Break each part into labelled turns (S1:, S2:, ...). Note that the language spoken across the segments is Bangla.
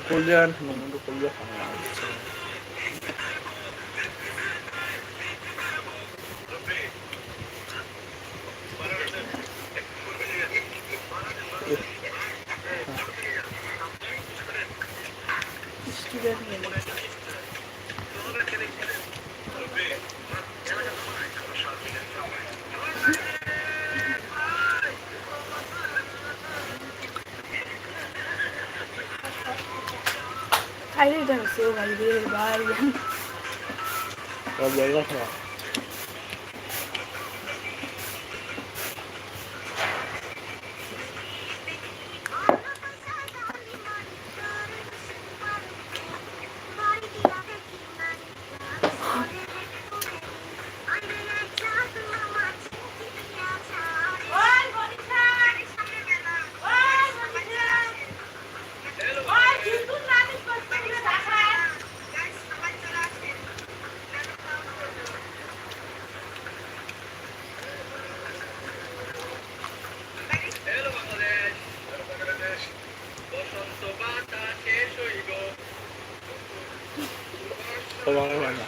S1: করলে আর নমন্ড করলে হয় না
S2: খাইলে এটা ভাই রে ভাই
S1: সব জায়গা খারাপ
S3: হ্যালো বাংলাদেশ হ্যালো বাংলাদেশ বসন্ত বাতাস শেষ হইল
S1: সব আমার হয় না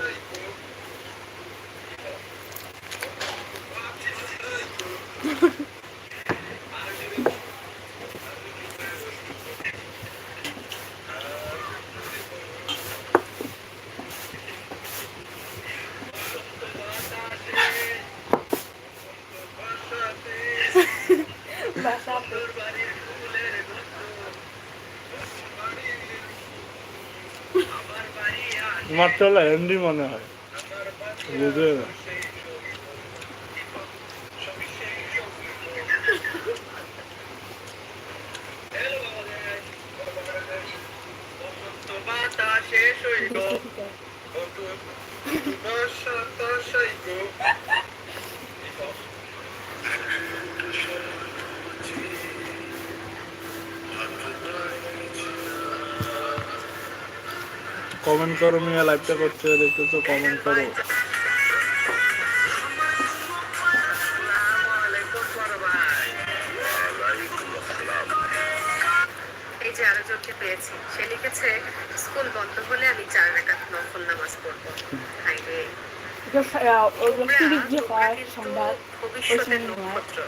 S2: বাসা
S1: আমার তো হলো মনে হয়। বুঝলে কমেন্ট করো মিয়া লাইভটা করছে দেখতেছো কমেন্ট করো।
S4: এই যে আলোচককে পেয়েছি সে লিখেছে স্কুল বন্ধ হলে আমি চার রাকাত নফল নামাজ পড়ব। হাই রে।
S2: ওগুলো
S4: তোমরা-
S2: সিরিজ যে
S4: তোমরা
S2: হয়
S4: কিন্তু
S2: সংবাদ
S4: ভবিষ্যতের। নক্ষত্র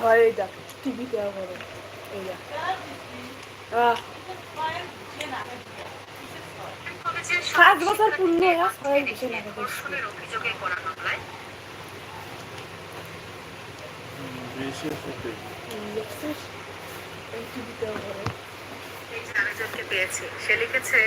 S2: আর এই দেখ টিভিতে করে এই দেখ। আহ।
S4: কলেজের
S2: সাত বছর পূর্ণ হয়ে
S4: অভিযোগে করা মামলায়। পেয়েছি সে লিখেছে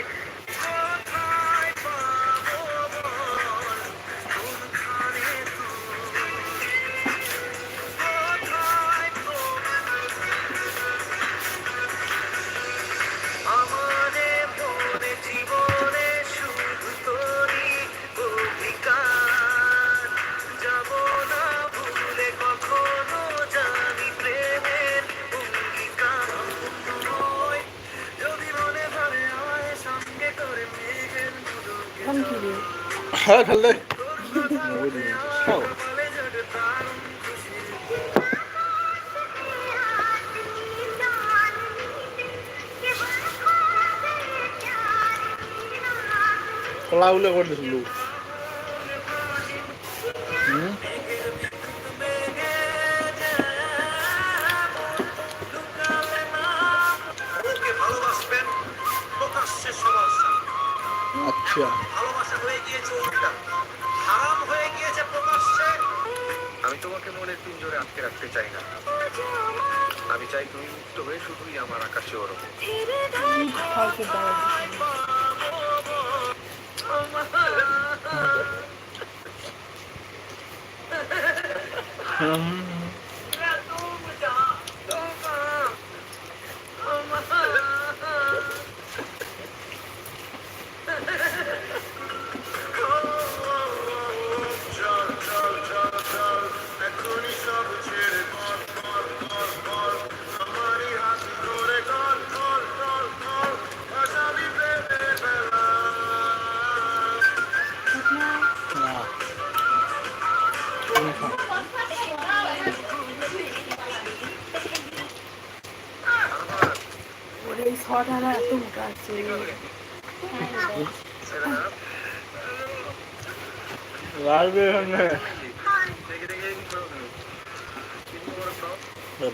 S1: করতেছিল হুম
S3: ওকে ভালোবাসবেন প্রকাশ্যে সমস্যা
S1: আচ্ছা।
S3: হয়ে গিয়েছে উল্টা হারাম হয়ে গিয়েছে প্রকাশ্যে। আমি তোমাকে মনের পিঞ্জরে আটকে রাখতে চাই না। আমি চাই তুমি মুক্ত হয়ে শুধুই আমার আকাশে ওরকম
S2: হয়তো শট আমার এত মোটা আছে।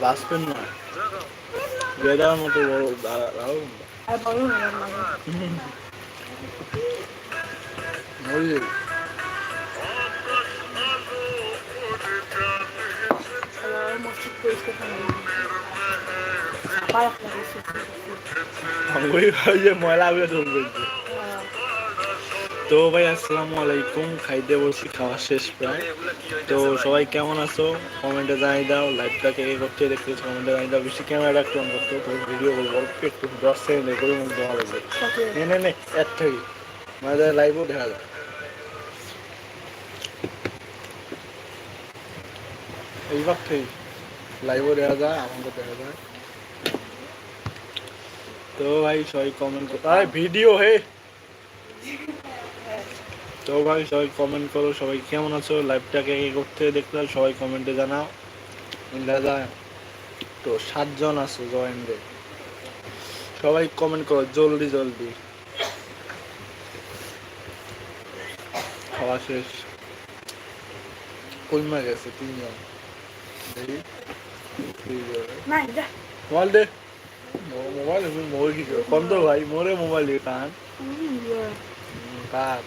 S5: বাঁচবেন না। বেদার মতো বড় দাঁড়া- দাঁড়াও। না।
S2: আর বলো না রান্না
S5: ওই যে,
S2: আর মসজিদ পরিষ্কার
S5: খাওয়া যে ময়লা আগুলো চলবে তো ভাই, আসসালামু আলাইকুম। খাইতে বলছি খাওয়া শেষ প্রায়। তো সবাই কেমন আছো? কমেন্টে জানাই দাও। লাইভটাকে এ করতে দেখতে কমেন্টে জানাই দাও। বেশি ক্যামেরা একটু অন করতে তো ভিডিও করব। অল্প একটু দশ সেকেন্ডে করে মধ্যে দেওয়া লাগবে। নে নে নে এর থেকে। মানে লাইভও দেখা যায়। এইবার থেকে। লাইভও দেখা যায় আমাকে দেখা যায়। তো ভাই সবাই কমেন্ট করো আরে ভিডিও হে। তো ভাই সবাই কমেন্ট করো সবাই কেমন আছো? লাইভটাকে এ করতে দেখতে সবাই কমেন্টে জানাও। দাদা তো সাতজন আছো জয়েন্টে সবাই কমেন্ট করো জলদি জলদি। খাওয়া শেষ। কইমা গেছে তিনজন? দেখি। তিনজন। মোবাইল মোবাইল কি কম তো ভাই মোরে মোবাইল দিয়ে কান কার।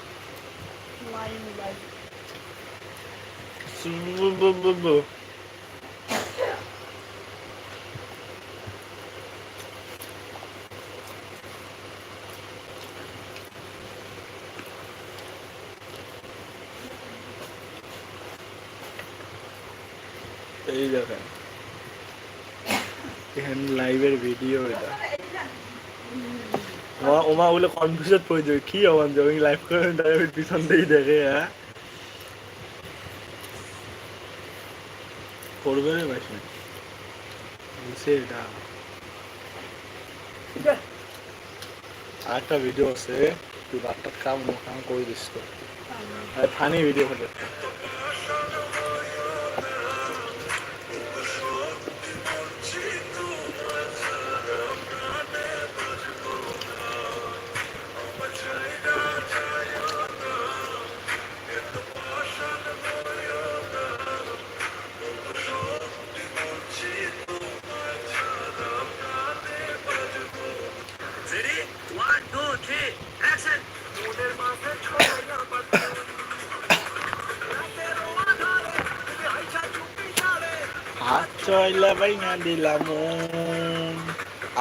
S5: এই দেখেন। এখানে লাইভের ভিডিও এটা। ওমা ওমা বলে কনফিউশন পড়ে যাবে। কি হবান যাবে লাইভ করে ড্রাইভের পিছন দিয়েই দেখে হ্যাঁ? করবে রে ভাই এটা। আর একটা ভিডিও আছে, তুই বাচ্চা কাম কাম করে দিস তো ফানি ভিডিও হলে হাত চয়লা বাইনা দিলাম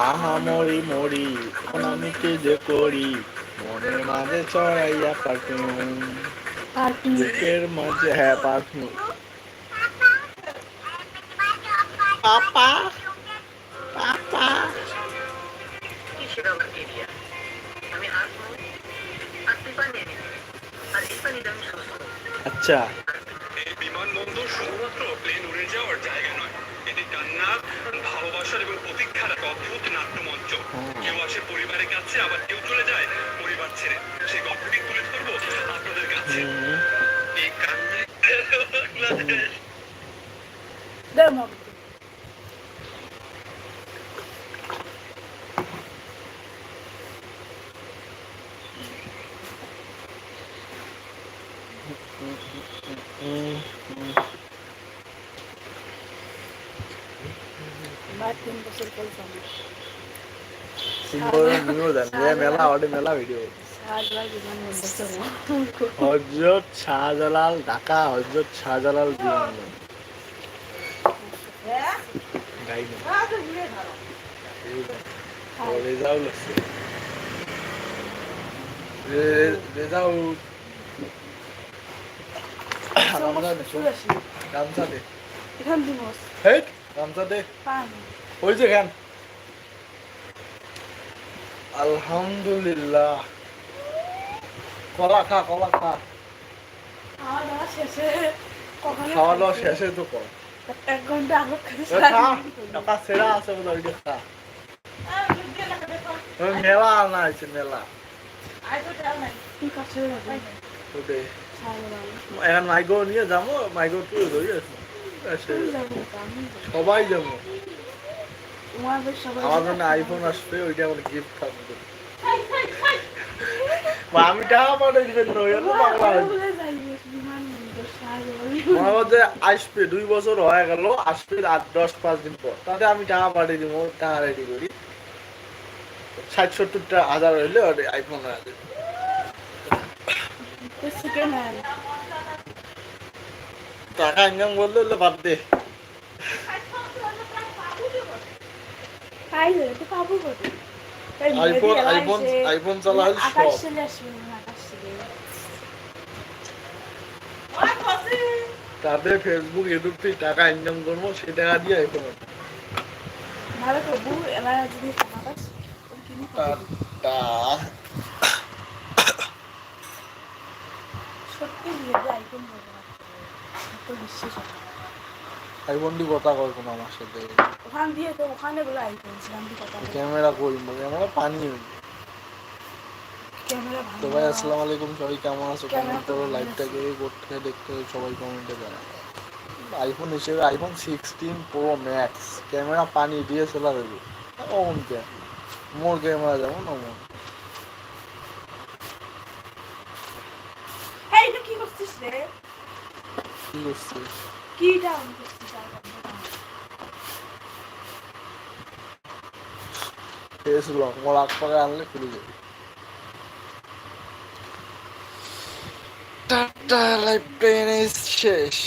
S5: আহা মরি মরি এখন আমি কি যে করি মনের মাঝে চড়াইয়া পারফিউম বুকের মাঝে হ্যাঁ পারফিউম পাপা পাপা আচ্ছা
S1: এই বিমানবন্দর শুধুমাত্র প্লেন উড়ে যাওয়ার জায়গা নয় এটি জান্নাত ভালোবাসার এবং প্রতীক্ষার এক অদ্ভুত নাট্যমঞ্চ। কেউ আসে পরিবারের কাছে আবার কেউ চলে যায় পরিবার ছেড়ে। সেই গল্পটি তুলে ধরবো আপনাদের কাছে। এই কান্নায়
S2: দে মগ
S5: হুম, হুম।
S2: বাদ তিন বছর পর সামনে
S5: সিঙ্গল নিউ দেন এ মেলা অডে ভিডিও হজরত শাহজালাল ঢাকা হজরত শাহজালাল রেজাউল রেজাউল গামছা দে গামছা দে ওই যে গান আলহামদুলিল্লাহ। কলা খা কলা খা
S2: খাওয়া দাওয়া শেষে
S5: তো কর।
S2: এক
S5: ঘণ্টা টাকা সেরা আছে বোধ ওই খা। মেলা আনা আছে মেলা এখন মাইগো নিয়ে যাব মাইগো তুই ধরে আছে
S2: যাব আমি
S5: সবাই যাব। আমার জন্য আইফোন আসবে ওইটা আমার গিফট থাকবে আমি টাকা পাঠাই দিবেন না ওই মনে হচ্ছে আসবে। দুই বছর হয়ে গেল আসবে আট দশ পাঁচ দিন পর। তাতে আমি টাকা পাঠিয়ে দিব টাকা রেডি করি। ষাট সত্তরটা হাজার হইলে আইফোন হয়ে যাবে। টাকা ইনকাম করলে বাদ দে।
S2: তাই হলে তো পাবো কত
S5: আইফোন আইফোন আইফোন চালা
S2: আকাশ চলে আসবে আকাশ চলে
S5: তাতে ফেসবুক ইউটিউব থেকে টাকা ইনকাম করব সেই টাকা দিয়ে আইফোন
S2: ভালো করব এবার যদি আকাশ কিনে খাব।
S5: তা
S2: সত্যি আইফোন বলব না। তো বিশ্বাস
S5: আইফোন দিয়ে কথা কয় কোনো আমার সাথে?
S2: ওখান দিয়ে তো ওখানে বলে আইফোন ছিলাম দিয়ে কথা বলে।
S5: ক্যামেরা কই ক্যামেরা পানি
S2: ভালো
S5: তো ভাই। আসসালামু আলাইকুম সবাই কেমন আছো?
S2: কেমন
S5: করো লাইভটাকে করতে দেখতে সবাই কমেন্টে জানাও। আইফোন হিসেবে iPhone sixteen pro max camera পানি দিয়ে চলা দেবে অমন কে মোর ক্যামেরা যেমন অমন।
S2: কি করছিস রে?
S5: কি করছিস?
S2: কি ডাউন করছিস
S5: ফেস লক আগ পাকে আনলে খুলে যাবে। টাটা লাইভ ট্রেন শেষ।